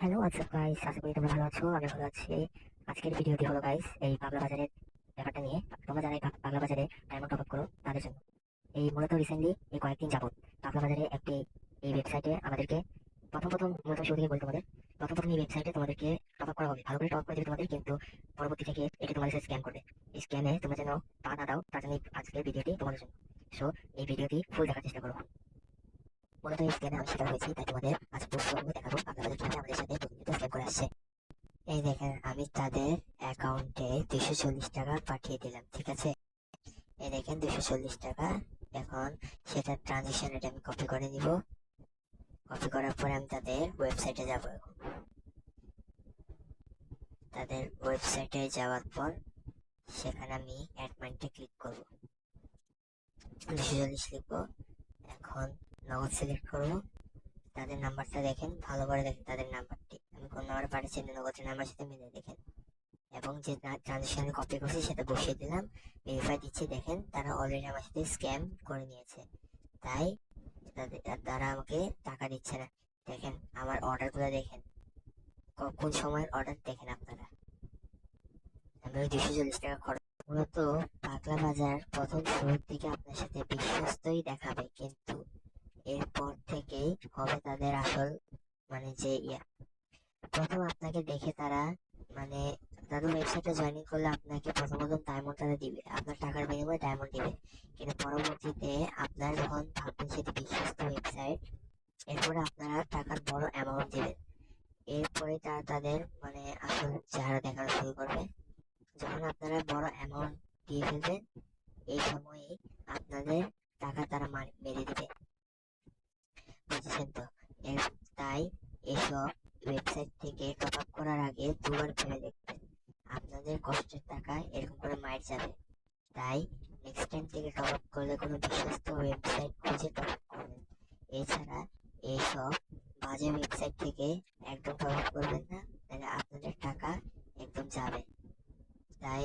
Hello WhatsApp guys আশা করি তোমরা ভালো আছো, আমি ভালো আছি। আজকের ভিডিওটি হলো গাইস এই পাগলা বাজারের ব্যাপারটা নিয়ে। তোমরা যারা পাগ- বাজারে ডায়মন্ড টপ আপ করো, তাদের জন্য। এই মূলত রিসেন্টলি এই কয়েকদিন যাবত পাগলা বাজারে একটি এই ওয়েবসাইটে আমাদেরকে প্রথম প্রথম মূলত শুরু থেকে বলি তোমাদের, প্রথম প্রথম এই ওয়েবসাইটে তোমাদেরকে টপ আপ করা হবে। ভালো করে টপ করে দেবে তোমাদের, কিন্তু পরবর্তী থেকে এটা তোমাদের সাথে স্ক্যাম করবে। এই স্ক্যামে তোমরা যেন পা না দাও তার জন্য আজকের ভিডিওটি তোমাদের জন্য। সো এই ভিডিওটি ফুল দেখার চেষ্টা করো। মূলত এই স্ক্যামে আমি শিকার হয়েছি তাই তোমাদের আজ পুরো দেখাবো পাগলা বাজার কীভাবে আমাদের সাথে প্রতিনিয়ত স্ক্যাম করে আসছে এই দেখেন আমি তাদের অ্যাকাউন্টে দুশো চল্লিশ টাকা পাঠিয়ে দিলাম, ঠিক আছে? এই দেখেন দুশো চল্লিশ টাকা। এখন সেটা ট্রানজেকশন রেট আমি কপি করে নিব। কপি করার পরে আমি তাদের ওয়েবসাইটে যাব তাদের ওয়েবসাইটে যাওয়ার পর সেখানে আমি অ্যাড মাইন্ডে ক্লিক করব। দুশো চল্লিশ লিখব। এখন নগদ সিলেক্ট করব। তাদের নাম্বারটা দেখেন, ভালো করে দেখেন তাদের নাম্বারটি আমি কোন নাম্বার পাঠিয়েছি নগদের নাম্বার সাথে মিলে, দেখেন। এবং যে ট্রানজেকশন কপি করছি সেটা বসিয়ে দিলাম। ভেরিফাই দিচ্ছি, দেখেন তারা অলরেডি আমার সাথে স্ক্যাম করে নিয়েছে। তাই তারা আমাকে টাকা দিচ্ছে না। দেখেন আমার অর্ডারগুলো দেখেন। কোন সময়ের অর্ডার দেখেন আপনারা? আমি ওই দুশো চল্লিশ টাকা খরচ মূলত পাগলা বাজার প্রথম শুরুর দিকে আপনার সাথে বিশ্বস্তই দেখাবে, কিন্তু এরপর থেকেই হবে তাদের আসল মানে যে ইয়া। প্রথম আপনাকে দেখে তারা মানে তাদের ওয়েবসাইটে জয়েনিং করলে আপনাকে প্রথম প্রথম ডায়মন্ড তারা দিবে। আপনার টাকার বিনিময়ে ডায়মন্ড দিবে। কিন্তু পরবর্তীতে আপনার যখন ভাববেন সেটি বিশ্বস্ত ওয়েবসাইট এরপরে আপনারা টাকার বড় অ্যামাউন্ট দিবেন। এরপরে তারা তাদের মানে আসল চেহারা দেখানো শুরু করবে। যখন আপনারা বড় অ্যামাউন্ট দিয়ে ফেলবেন, এই সময়ে আপনাদের টাকা তারা মার- দিবে। বুঝেছেন তো? তাই এসব ওয়েবসাইট থেকে টপ আপ করার আগে দুবার ভেবে দেখবেন। নিজের কষ্টের টাকায় এরকম করে মায়ের যাবে। তাই নেক্সট টাইম থেকে টপ আপ করলে কোনো বিশ্বস্ত ওয়েবসাইট খুঁজে টপ আপ করবেন এছাড়া এইসব বাজে ওয়েবসাইট থেকে একদম টপ আপ করবেন না, তাহলে আপনাদের টাকা একদম যাবে। তাই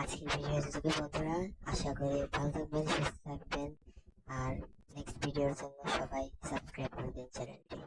আজকের ভিডিও থেকে বন্ধুরা, আশা করি ভালো থাকবেন, সুস্থ থাকবেন। আর নেক্সট ভিডিওর জন্য সবাই সাবস্ক্রাইব করে দিন চ্যানেলটি